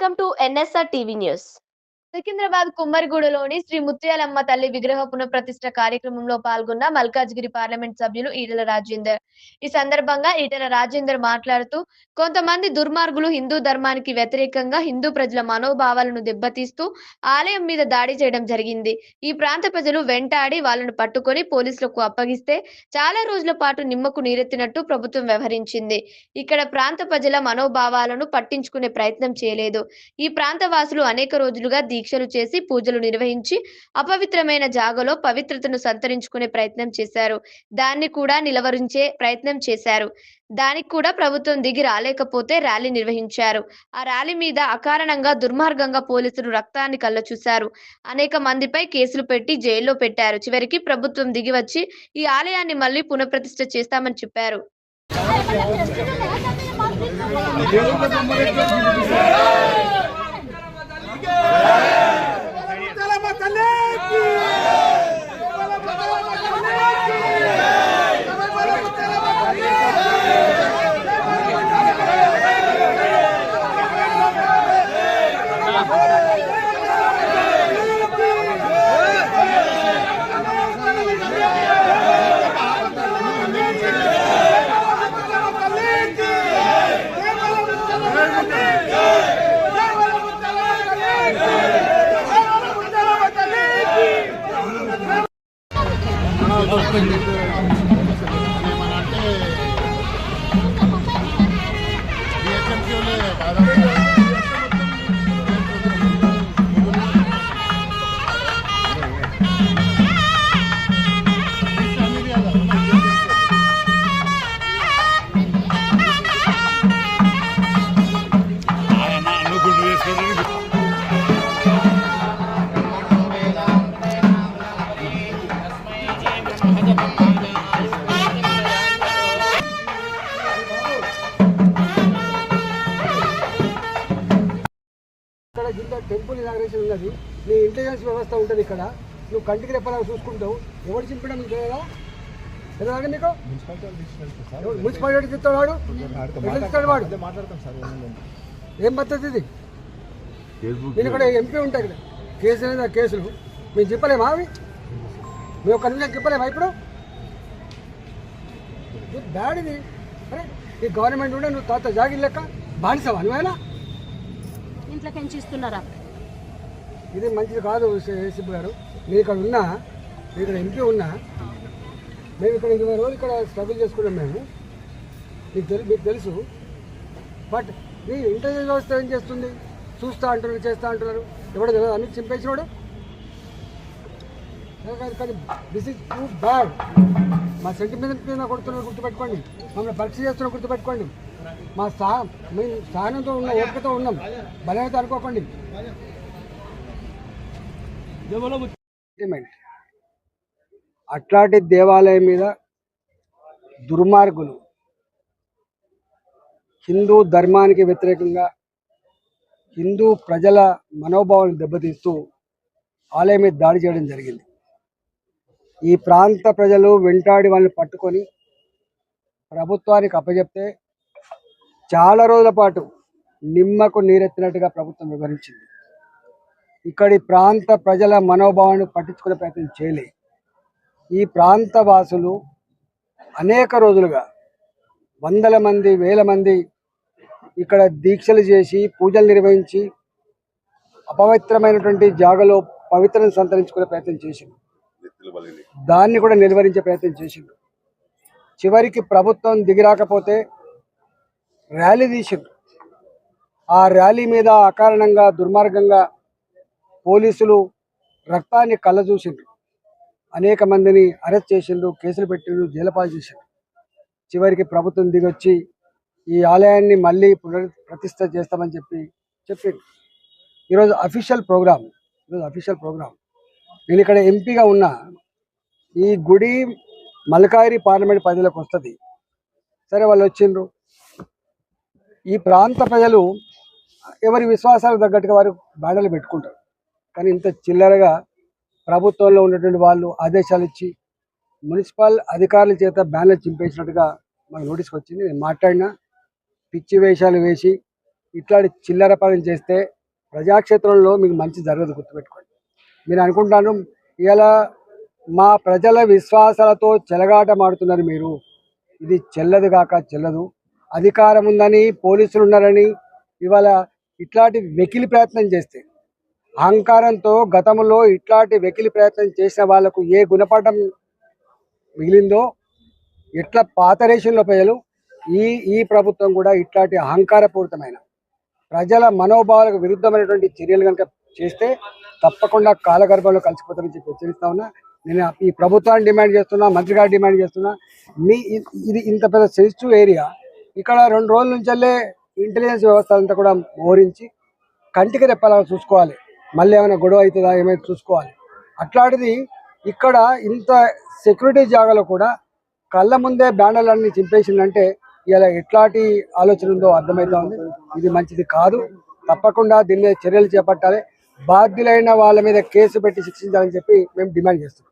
Welcome to NSR TV News. Secunderabad కుమ్మరిగూడలోని Shri Mutyalamma తల్లి విగ్రహ పునఃప్రతిష్ఠ కార్యక్రమంలో పాల్గొన్న మల్కాజ్గిరి పార్లమెంట్ సభ్యులు ఈటల రాజేందర్. ఈ సందర్భంగా ఈటల రాజేందర్ మాట్లాడుతూ కొంతమంది దుర్మార్గులు హిందూ ధర్మానికి వ్యతిరేకంగా హిందూ ప్రజల మనోభావాలను దెబ్బతీస్తూ ఆలయం మీద దాడి చేయడం జరిగింది. ఈ ప్రాంత ప్రజలు వెంటాడి వాళ్ళను పట్టుకొని పోలీసులకు అప్పగిస్తే చాలా రోజుల పాటు నిమ్మకు నీరెత్తినట్టు ప్రభుత్వం వ్యవహరించింది. ఇక్కడ ప్రాంత ప్రజల మనోభావాలను పట్టించుకునే ప్రయత్నం చేయలేదు. ఈ ప్రాంత వాసులు అనేక రోజులుగా దీక్షలు చేసి పూజలు నిర్వహించి అపవిత్రమైన జాగలో పవిత్రతను సంతరించుకునే ప్రయత్నం చేశారు. దాన్ని కూడా నిలవరించే ప్రయత్నం చేశారు. దానికి కూడా ప్రభుత్వం దిగి రాలేకపోతే ర్యాలీ నిర్వహించారు. ఆ ర్యాలీ మీద అకారణంగా దుర్మార్గంగా పోలీసులు రక్తాన్ని కళ్ళ చూశారు అనేక మందిపై కేసులు పెట్టి జైల్లో పెట్టారు. చివరికి ప్రభుత్వం దిగి వచ్చి ఈ ఆలయాన్ని మళ్ళీ పునఃప్రతిష్ఠ చేస్తామని చెప్పారు. ముత్యాలమ్మ Ahora. కింద టెంపుల్ ఇనాగ్రేషన్ ఉన్నది. నీ ఇంటెలిజెన్స్ వ్యవస్థ ఉంటుంది ఇక్కడ. నువ్వు కంటికి రెప్పలాగా చూసుకుంటావు. ఎవరు చింపడం నీకు తెలియదా? తెలియదా మీకు? మున్సిపాలిటీ చెప్తాడు వాడు ఎట్లా చెప్తాడు వాడు? ఏం పద్ధతి ఇది? నేను ఇక్కడ ఎంపీ ఉంటాయి ఇక్కడ. కేసు ఆ కేసులు? మేము చెప్పలేమా అవి? మేము ఒక నిమిషం చెప్పలేమా ఇప్పుడు? ఇది బ్యాడ్ ఇది. అరే ఈ గవర్నమెంట్ ఉండే నువ్వు తాత జాగిర్ లెక్క బానిసవా నువ్వేనా? ఇంట్లోకి పెంచిస్తున్నారా ఇది మంచిది కాదు సిబ్బు గారు. నేను ఇక్కడ ఉన్నా నేను ఇక్కడ ఎంపీ ఉన్నా మేము ఇక్కడ ఇరవై రోజులు ఇక్కడ స్ట్రగుల్ చేసుకున్నాం మేము. మీకు తెలు మీకు తెలుసు. బట్ మీ ఇంటర్వ్యూ వ్యవస్థ ఏం చేస్తుంది? చూస్తా అంటున్నారు చేస్తా అంటున్నారు. ఎవడో తెలియదు. అన్ని చింపేసినోడు. కానీ దిస్ ఇస్ టూ బ్యాడ్ మా సెంటిమెంట్ మీద కొడుతున్నారు గుర్తుపెట్టుకోండి. మమ్మల్ని పరీక్ష చేస్తున్నారు గుర్తుపెట్టుకోండి. మా స్థానం మీ సహనంతో ఉన్న ఓపికతో ఉన్నాం. బలహీనత అనుకోకండి. అట్లాంటి దేవాలయం మీద దుర్మార్గులు హిందూ ధర్మానికి వ్యతిరేకంగా హిందూ ప్రజల మనోభావాలను దెబ్బతీస్తూ ఆలయం మీద దాడి చేయడం జరిగింది. ఈ ప్రాంత ప్రజలు వెంటాడి వాళ్ళని పట్టుకొని ప్రభుత్వానికి అప్పచెప్తే చాలా రోజుల పాటు నిమ్మకు నీరెత్తినట్టుగా ప్రభుత్వం వివరించింది. ఇక్కడి ప్రాంత ప్రజల మనోభావాన్ని పట్టించుకునే ప్రయత్నం చేయలే. ఈ ప్రాంత వాసులు అనేక రోజులుగా వందల మంది వేల మంది ఇక్కడ దీక్షలు చేసి పూజలు నిర్వహించి అపవిత్రమైనటువంటి జాగలో పవిత్రను సంతరించుకునే ప్రయత్నం చేసింది దాన్ని కూడా నిర్వహించే ప్రయత్నం చేసింది చివరికి ప్రభుత్వం దిగిరాకపోతే ర్యాలీ తీసిండ్రు ఆ ర్యాలీ మీద అకారణంగా దుర్మార్గంగా పోలీసులు రక్తాన్ని కళ్ళ చూసిండ్రు అనేక మందిని అరెస్ట్ చేసిండ్రు కేసులు పెట్టిండ్రు జైలుపాలు చేసిండ్రు. చివరికి ప్రభుత్వం దిగొచ్చి ఈ ఆలయాన్ని మళ్ళీ పునర్ ప్రతిష్ట చేస్తామని చెప్పి చెప్పింది ఈరోజు అఫీషియల్ ప్రోగ్రామ్ ఈరోజు అఫీషియల్ ప్రోగ్రామ్. నేను ఇక్కడ ఎంపీగా ఉన్న ఈ గుడి మల్కాయిరి పార్లమెంట్ పరిధిలోకి వస్తుంది. సరే వాళ్ళు వచ్చిండ్రు. ఈ ప్రాంత ప్రజలు ఎవరి విశ్వాసాలకు తగ్గట్టుగా వారు బ్యాడలు పెట్టుకుంటారు. కానీ ఇంత చిల్లరగా ప్రభుత్వంలో ఉన్నటువంటి వాళ్ళు ఆదేశాలు ఇచ్చి మున్సిపల్ అధికారుల చేత బ్యానర్ చింపేసినట్టుగా మాకు నోటీస్కి వచ్చింది. నేను మాట్లాడినా పిచ్చి వేషాలు వేసి ఇట్లాంటి చిల్లర పనులు చేస్తే ప్రజాక్షేత్రంలో మీకు మంచి జరగదు గుర్తుపెట్టుకోండి. నేను అనుకుంటాను ఇలా మా ప్రజల విశ్వాసాలతో చెలగాటమాడుతున్నారు మీరు. ఇది చెల్లదు కాక చెల్లదు. అధికారం ఉందని పోలీసులు ఉన్నారని ఇవాళ ఇట్లాంటి వెకిలి ప్రయత్నం చేస్తే అహంకారంతో గతంలో ఇట్లాంటి వెకిలి ప్రయత్నం చేసిన వాళ్ళకు ఏ గుణపాఠం మిగిలిందో ఎట్లా పాత రేషన్లో ప్రజలు ఈ ఈ ప్రభుత్వం కూడా ఇట్లాంటి అహంకారపూరితమైన ప్రజల మనోభావాలకు విరుద్ధమైనటువంటి చర్యలు కనుక చేస్తే తప్పకుండా కాలగర్భంలో కలిసిపోతామని చెప్పి హెచ్చరిస్తా ఉన్నా. నేను ఈ ప్రభుత్వాన్ని డిమాండ్ చేస్తున్నా మంత్రి గారు డిమాండ్ చేస్తున్నా. మీ ఇది ఇంత పెద్ద సెన్సిటివ్ ఏరియా ఇక్కడ రెండు రోజుల నుంచల్లే ఇంటెలిజెన్స్ వ్యవస్థ అంతా కూడా మోహరించి కంటికి రెప్పలా చూసుకోవాలి. మళ్ళీ ఏమైనా గొడవ అవుతుందా ఏమైనా చూసుకోవాలి. అట్లాంటిది ఇక్కడ ఇంత సెక్యూరిటీ జాగాలో కూడా కళ్ళ ముందే బ్యానర్లన్నీ చింపేసిందంటే ఇలా ఎట్లాంటి ఆలోచన ఉందో అర్థమవుతా ఉంది. ఇది మంచిది కాదు. తప్పకుండా దీని మీద చర్యలు చేపట్టాలి. బాధ్యులైన వాళ్ళ మీద కేసు పెట్టి శిక్షించాలని చెప్పి మేము డిమాండ్ చేస్తున్నాం.